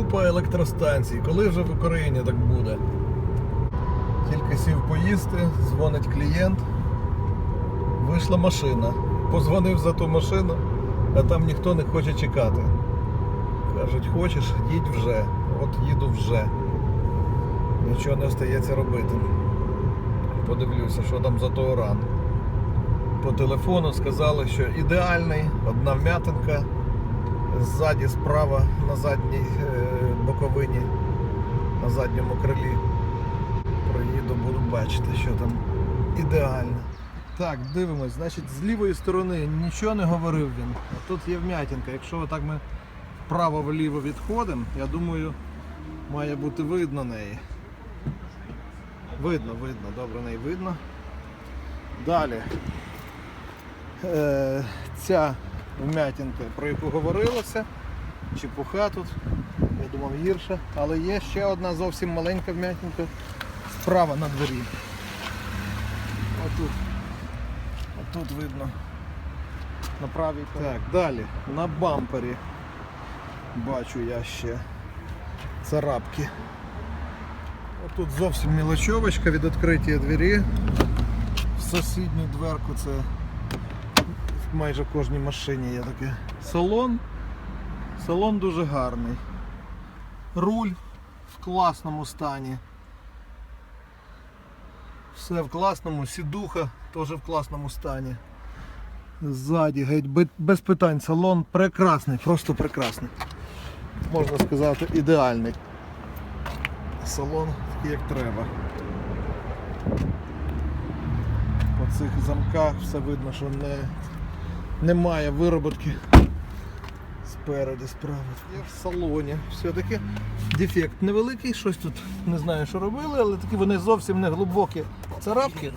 Купа електростанцій. Коли вже в Україні так буде? Тільки сів поїсти, дзвонить клієнт. Вийшла машина. Позвонив за ту машину, а там ніхто не хоче чекати. Кажуть, хочеш, їдь вже. От їду вже. Нічого не остається робити. Подивлюся, що там за той ран. По телефону сказали, що ідеальний, одна вмятинка, ззаді справа на задній е, боковині, на задньому крилі. Проїду, буду бачити, що там ідеально. Так, дивимось, значить, з лівої сторони нічого не говорив він. А тут є вмятинка. Якщо так ми вправо-вліво відходимо, я думаю, має бути видно неї. Видно, видно, добре неї видно. Далі. Е, ця вмятинка, про яку говорилося, чепуха тут, я думав гірше, але є ще одна зовсім маленька вмятинка справа на двері. Отут. Отут видно. На правій Так, далі. На бампері бачу я ще царапки. Отут зовсім мілочовочка від відкриття двері. В сусідню дверку це майже в кожній машині є таке. Салон. Салон дуже гарний. Руль в класному стані. Все в класному, сідуха теж в класному стані. Ззаді, геть без питань, салон прекрасний, просто прекрасний. Можна сказати, ідеальний. Салон такий, як треба. По цих замках все видно, що не, немає вироботки спереду, справа. Є в салоні. Все-таки дефект невеликий, щось тут не знаю, що робили, але такі вони зовсім не глибокі царапки.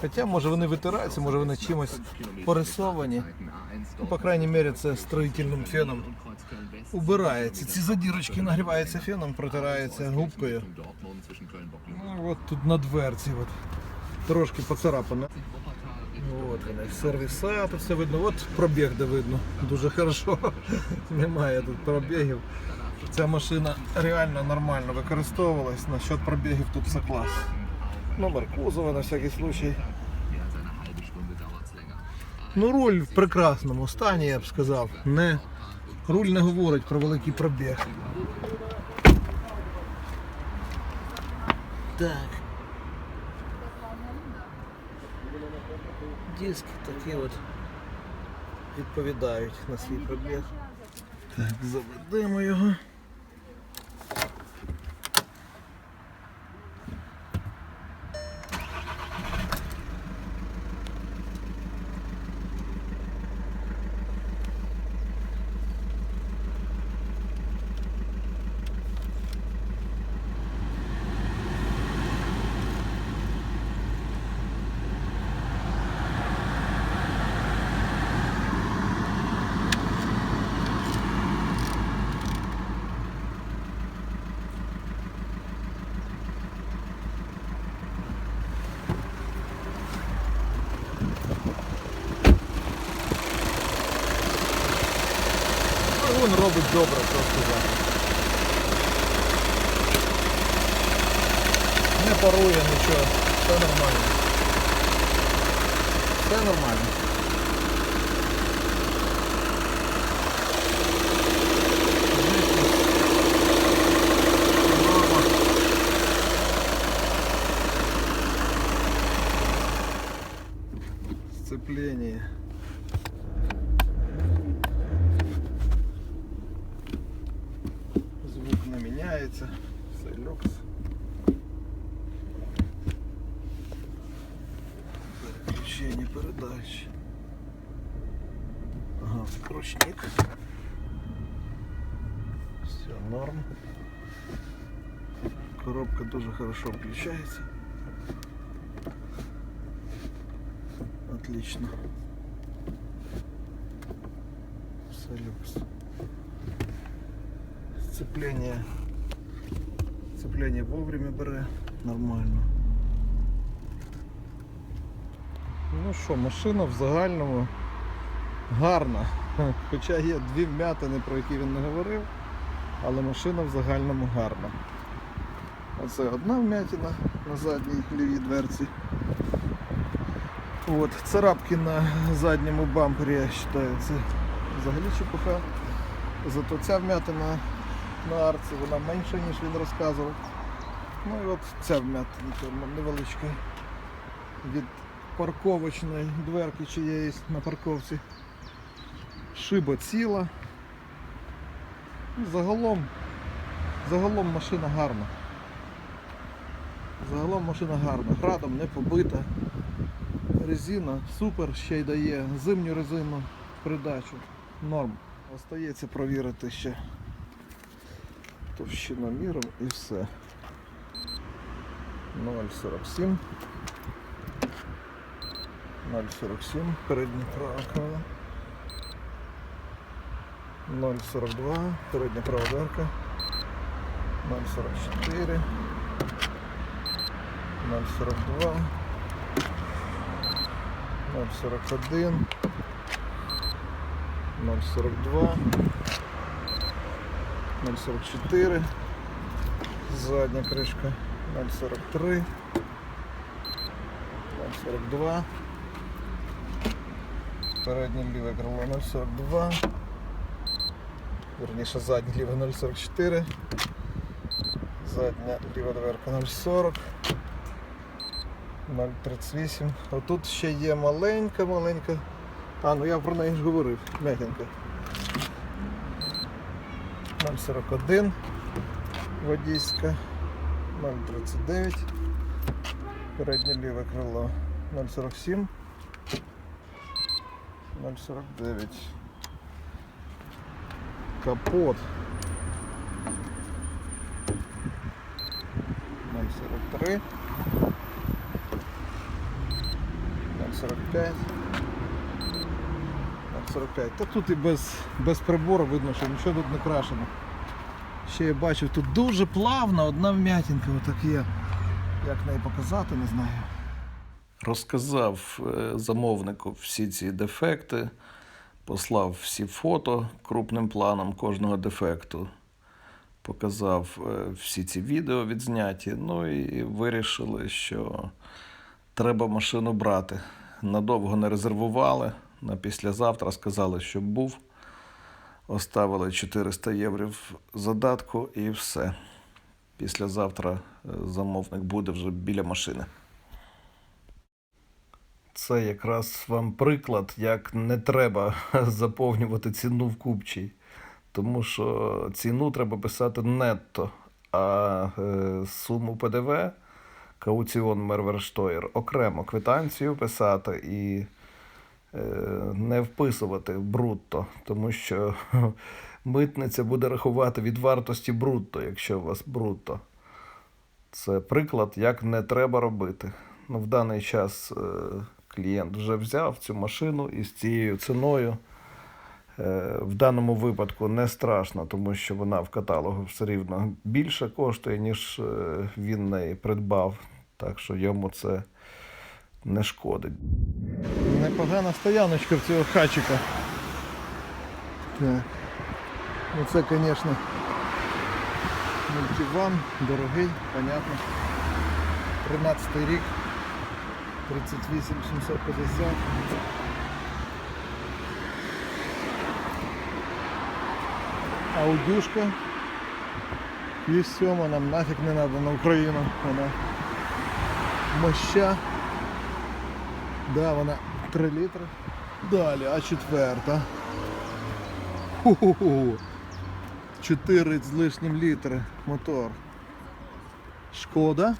Хоча може вони витираються, може вони чимось порисовані. Ну, по крайній мірі, це строїтельним феном убирається. Ці задірочки нагріваються феном, протираються губкою. Ну, от тут на дверці от, трошки поцарапано. От сервіса, тут все видно. От пробіг, де видно. Дуже хорошо. Немає тут пробігів. Ця машина реально нормально використовувалась. Насчет пробігів тут все клас. Номер кузова на всякий случай. Ну, руль в прекрасному стані, я б сказав. Не, руль не говорить про великий пробіг. Так. Диски такі от відповідають на свій пробіг. Так, заведемо його. Він робить добре, просто зараз. Не парує нічого, все нормально. Все нормально. Ага, ручник. Все норм. Коробка дуже хорошо включается. Отлично. Все люкс. Сцепление. Сцепление вовремя бере. Нормально. Ну що, машина в загальному гарна. Хоча є дві вмятини, про які він не говорив. але машина в загальному гарна. Оце одна вмятина на задній лівій дверці. От, царапки на задньому бампері, я вважаю, це взагалі чепуха. Зато ця вмятина на арці, вона менша, ніж він розказував. Ну і от ця вмятина невеличка від парковочної дверки чиєїсь на парковці. Шиба ціла. Загалом, загалом машина гарна. Загалом машина гарна. Градом не побита. Резина супер, ще й дає зимню резину придачу. Норм. Остається провірити ще товщиноміром і все. 0,47. 0,47. Переднє право крило. 0,42. Передня права дверка. 0,44. 0,42. 0,41. 0,42. 0,44. Задня кришка 0,43. 0,42. Переднє ліве крило 0,42. Верніше заднє ліве 0,44. Задня ліва дверка 0,40. 0,38. Отут ще є маленька, маленька. А, ну я про неї ж говорив. М'ятінка. 0,41 водійська. 0,39. Переднє ліве крило 0,47. 0,49. Капот. 0,43. 0,45. 0,45. Та тут і без, без прибору видно, що нічого тут не крашено. Ще я бачив, тут дуже плавно одна вмятинка отак є. Як неї показати, не знаю. Розказав е, замовнику всі ці дефекти, послав всі фото крупним планом кожного дефекту, показав е, всі ці відео відзняті. Ну і вирішили, що треба машину брати. Надовго не резервували. На післязавтра сказали, що був. Оставили 400 євро задатку і все. Післязавтра е, замовник буде вже біля машини. Це якраз вам приклад, як не треба заповнювати ціну в купчій. Тому що ціну треба писати нетто, а е, суму ПДВ, кауціон Мерверштойер, окремо квитанцію писати і е, не вписувати брутто, тому що митниця буде рахувати від вартості брутто, якщо у вас брутто. Це приклад, як не треба робити. Ну, в даний час е, клієнт вже взяв цю машину і з цією ціною. Е, в даному випадку не страшно, тому що вона в каталогу все рівно більше коштує, ніж е, він неї придбав. Так що йому це не шкодить. Непогана стояночка в цього хачика. Так. Ну це, звісно, мультиван, дорогий, понятно. 13 рік. 38 750. Аудюшка. І сьома нам нафіг не треба на Україну. Вона моща. Да, вона 3 літри. Далі, а четверта. Ху-ху-ху. 4 з лишнім літри мотор. Шкода.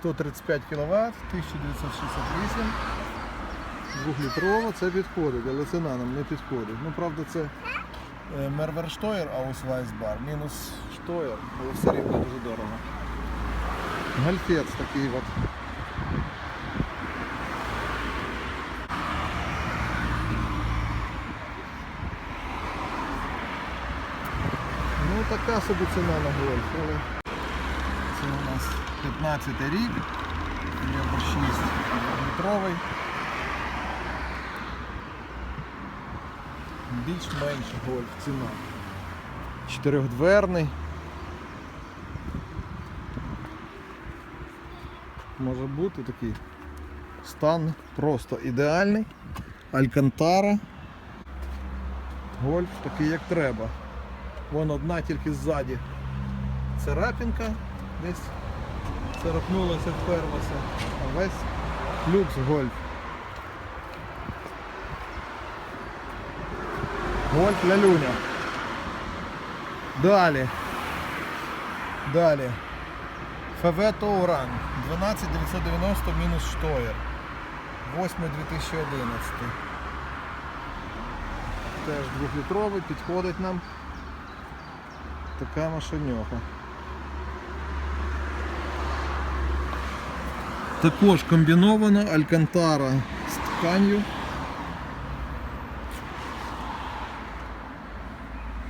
135 кВт, 1968. Двохлітрова це підходить, але ціна нам не підходить. Ну, правда, це е, Мерверштойер Ausweisbar, мінус штойер, але все рівно дуже дорого. Гальфець такий от. Ну така собі ціна на гольф, але нас 15 рік, Євро 6 літровий. Більш-менш гольф ціна. Чотирьохдверний. Може бути такий стан просто ідеальний. Алькантара. Гольф такий як треба. Вон одна тільки ззаді. Царапінка десь царапнулася, вперлася. А весь люкс гольф. Гольф лялюня. Далі. Далі. ФВ Тоуран 12990 мінус штоєр. 8 2011. Теж двохлітровий, підходить нам. Така машиньоха. Також комбіновано Алькантара з тканью.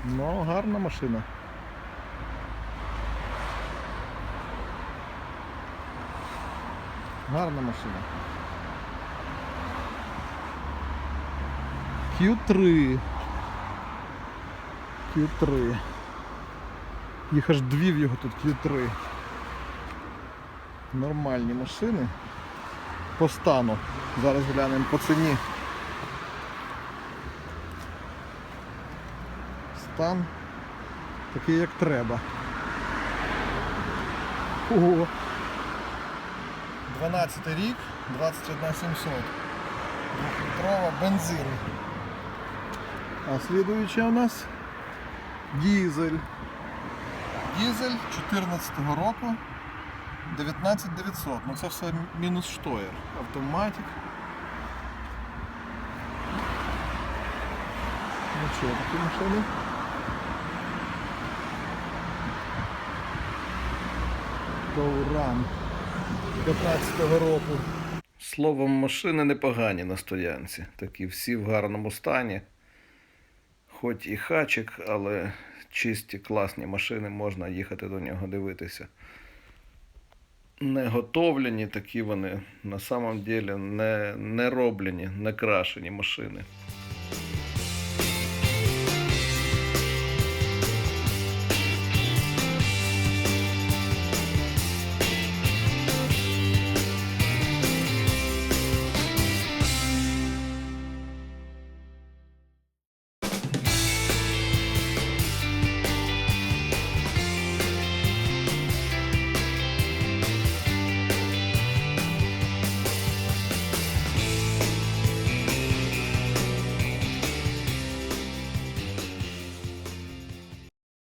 Ну, гарна машина. Гарна машина. Q3. Q3. Їх аж дві в його тут Q3. Нормальні машини. По стану. Зараз глянемо по ціні. Стан такий як треба. Ого. 12 рік, 21 700. Двохлітрова бензин. А слідуюча у нас дізель. Дізель 14 року 19 900. Ну це все мінус штоєр. Автоматик. Ну що, такі машини? Тауран 15-го року. Словом, машини непогані на стоянці. Такі всі в гарному стані. Хоч і хачик, але чисті класні машини, можна їхати до нього дивитися. Не готовлені такі вони на самом деле не, не роблені, не крашені машини.